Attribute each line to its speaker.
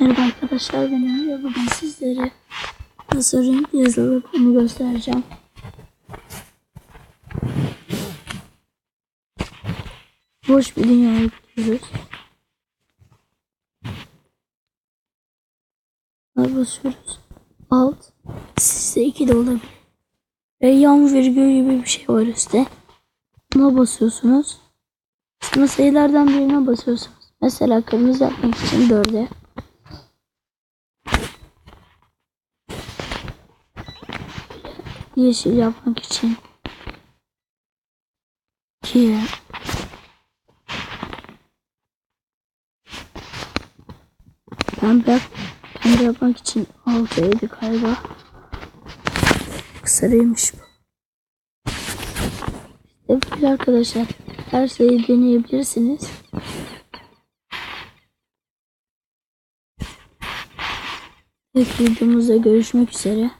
Speaker 1: Merhaba arkadaşlar ben Emre. Bugün sizlere nasıl renk yazılır onu göstereceğim. Boş bir dünyaya gidiyoruz. Basıyoruz. Alt. Sizde iki de olabilir. Ve yan virgül gibi bir şey var üstte. Buna basıyorsunuz. Sonra sayılardan birine basıyorsunuz. Mesela kırmızı yapmak için dörde. Yeşil yapmak için ikiye. Pembe, pembe yapmak için altıydı galiba. Sarıymış bu. Böyle arkadaşlar. Her şeyi deneyebilirsiniz. Evet videomuzda görüşmek üzere.